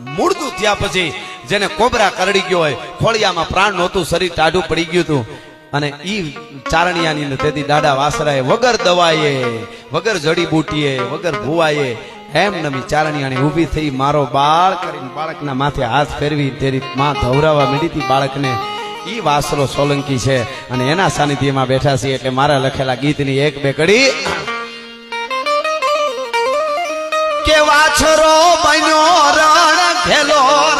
મૂળતું થયા પછી જેને કોબરા કરડી ગયો હોય, ખોળિયામાં પ્રાણ નહોતું, શરીર ટાઢું પડી ગયું હતું. અને ઈ ચારણિયાની તેથી દાડા વાસરાએ, વગર દવાએ, વગર જડીબૂટીએ વગર ભુવાએ, એમ નમી ચારણિયાની ઊભી થઈ મારો બાળ કરીને બાળકના માથે હાથ ફેરવી તેરી માં ધવરાવા મીડી હતી બાળકને. ઈ વાસરો સોલંકી છે અને એના સાનિધ્યમાં બેઠા છીએ એટલે મારા લખેલા ગીતની એક બે કડી. કે વાછરો Lord.